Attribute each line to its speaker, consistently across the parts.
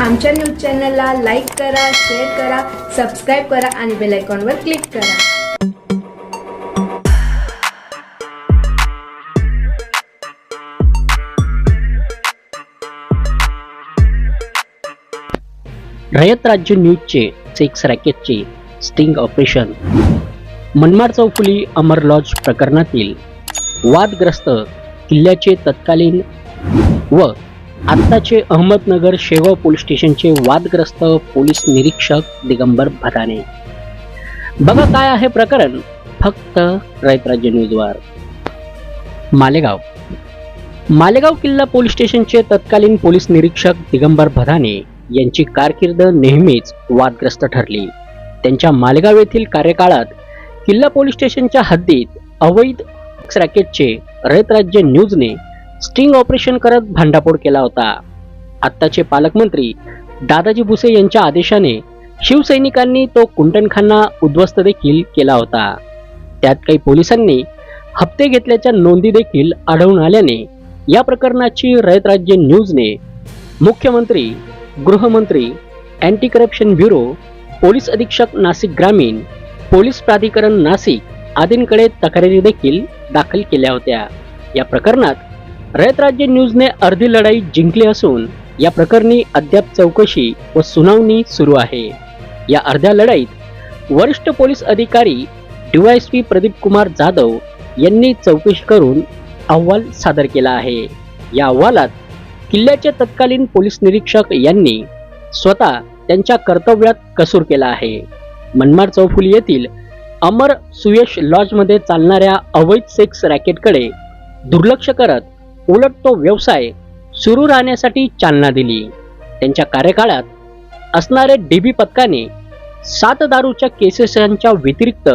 Speaker 1: आमच्या न्यूज चॅनलला लाईक करा शेअर करा सबस्क्राईब करा आणि बेल आयकॉनवर क्लिक करा.
Speaker 2: रयत राज्य न्यूजचे सेक्स रॅकेटचे स्टिंग ऑपरेशन मनमाड चौफुली अमर लॉज प्रकरणातील वादग्रस्त किल्ल्याचे तत्कालीन व आत्ताचे अहमदनगर शेगाव पोलीस स्टेशनचे वादग्रस्त पोलीस निरीक्षक दिगंबर भदाने. बघा काय आहे प्रकरण. फक्त रयत न्यूजवार. न्यूजवर मालेगाव. मालेगाव किल्ला पोलीस स्टेशनचे तत्कालीन पोलीस निरीक्षक दिगंबर भदाने यांची कारकीर्द नेहमीच वादग्रस्त ठरली. त्यांच्या मालेगाव येथील कार्यकाळात किल्ला पोलीस स्टेशनच्या हद्दीत अवैध रॅकेटचे रयत राज्य न्यूजने स्टिंग ऑपरेशन करत भांडाफोड केला होता. आत्ताचे पालकमंत्री दादाजी भुसे यांच्या आदेशाने शिवसैनिकांनी तो कुंटणखाना उद्ध्वस्त देखील केला होता. त्यात काही पोलिसांनी हप्ते घेतल्याच्या नोंदी देखील आढळून आल्याने या प्रकरणाची रयत राज्य न्यूजने मुख्यमंत्री गृहमंत्री अँटी करप्शन ब्युरो पोलीस अधीक्षक नाशिक ग्रामीण पोलीस प्राधिकरण नाशिक आदींकडे तक्रारी देखील दाखल केल्या होत्या. या प्रकरणात रयत राज्य न्यूजने अर्धी लढाई जिंकली असून या प्रकरणी अद्याप चौकशी व सुनावणी सुरू आहे. या अर्ध्या लढाईत वरिष्ठ पोलीस अधिकारी डीवायएसपी प्रदीप कुमार जाधव यांनी चौकशी करून अहवाल सादर केला आहे. या अहवालात किल्ल्याचे तत्कालीन पोलीस निरीक्षक यांनी स्वतः त्यांच्या कर्तव्यात कसूर केला आहे. मनमाड चौफुली येथील अमर सुयश लॉजमध्ये चालणाऱ्या अवैध सेक्स रॅकेटकडे दुर्लक्ष करत उलट तो व्यवसाय सुरू राहण्यासाठी चालना दिली. त्यांच्या कार्यकाळात असणारे डीबी पथकाने सात दारूच्या केसेसांच्या व्यतिरिक्त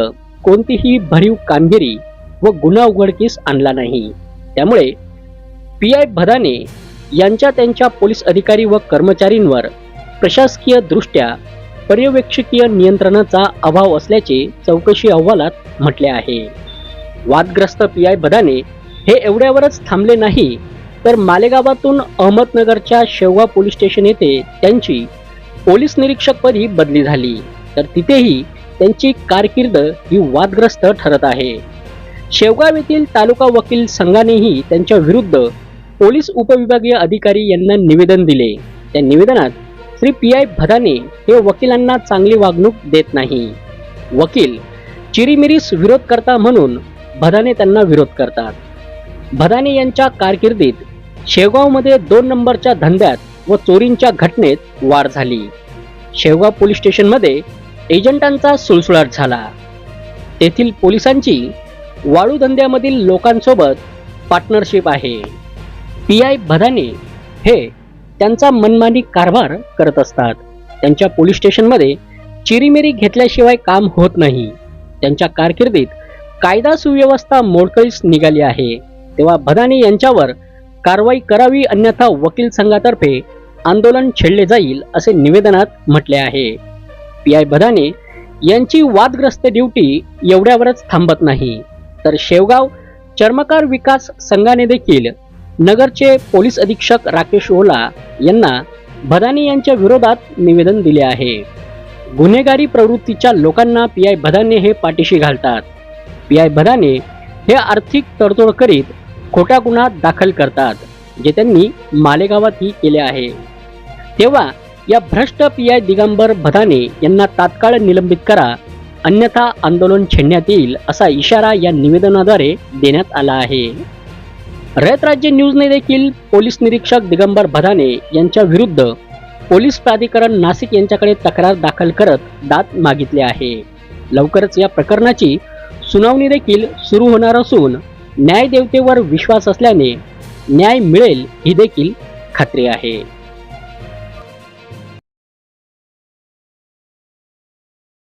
Speaker 2: कोणतीही भरीव कामगिरी व गुन्हा उघडकीस आणला नाही. त्यामुळे पी आय भदाने यांच्या त्यांच्या पोलीस अधिकारी व कर्मचारींवर प्रशासकीय दृष्ट्या पर्यवेक्षकीय नियंत्रणाचा अभाव असल्याचे चौकशी अहवालात म्हटले आहे. वादग्रस्त पी आय भदाने हे एवढ्यावरच थांबले नाही तर मालेगावातून अहमदनगरच्या शेवगाव पोलीस स्टेशन येथे त्यांची पोलीस निरीक्षकपदी बदली झाली. तर तिथेही त्यांची कारकीर्द ही वादग्रस्त ठरत आहे. शेवगाव येथील तालुका वकील संघानेही त्यांच्या विरुद्ध पोलीस उपविभागीय अधिकारी यांना निवेदन दिले. त्या निवेदनात श्री पी आय भदाने हे वकिलांना चांगली वागणूक देत नाही. वकील चिरीमिरीस विरोध करता म्हणून भदाने त्यांना विरोध करतात. भदाने यांच्या कारकिर्दीत शेवगावमध्ये दोन नंबरच्या धंद्यात व चोरींच्या घटनेत वाढ झाली. शेवगाव पोलीस स्टेशनमध्ये एजंटांचा सुळसुळाट झाला. तेथील पोलिसांची वाळू धंद्यामधील लोकांसोबत पार्टनरशिप आहे. पी आय भदाने हे त्यांचा मनमानी कारभार करत असतात. त्यांच्या पोलीस स्टेशनमध्ये चिरीमिरी घेतल्याशिवाय काम होत नाही. त्यांच्या कारकिर्दीत कायदा सुव्यवस्था मोडकळीस निघाली आहे. तेव्हा भदानी यांच्यावर कारवाई करावी अन्यथा वकील संघातर्फे आंदोलन छेडले जाईल असे निवेदनात म्हटले आहे. पी. आय. भदाने यांची वादग्रस्त ड्युटी एवढ्यावरच थांबत नाही. तर शेवगाव चर्मकार विकास संघाने देखील नगरचे पोलीस अधीक्षक राकेश ओला यांना भदानी यांच्या विरोधात निवेदन दिले आहे. गुन्हेगारी प्रवृत्तीच्या लोकांना पी. आय. भदाने हे पाठीशी घालतात. पी. आय. भदाने हे आर्थिक तडतोड करीत खोटा गुन्हा दाखल करतात जे त्यांनी मालेगावातही केले आहे. तेव्हा या भ्रष्ट पी आय दिगंबर भदाने यांना तात्काळ निलंबित करा अन्यथा आंदोलन छेडण्यात येईल असा इशारा या निवेदनाद्वारे देण्यात आला आहे. रयत राज्य न्यूजने देखील पोलीस निरीक्षक दिगंबर भदाने यांच्या विरुद्ध पोलीस प्राधिकरण नाशिक यांच्याकडे तक्रार दाखल करत दाद मागितले आहे. लवकरच या प्रकरणाची सुनावणी देखील सुरू होणार असून न्यायदेवतेवर विश्वास असल्याने न्याय मिळेल ही देखील खात्री आहे.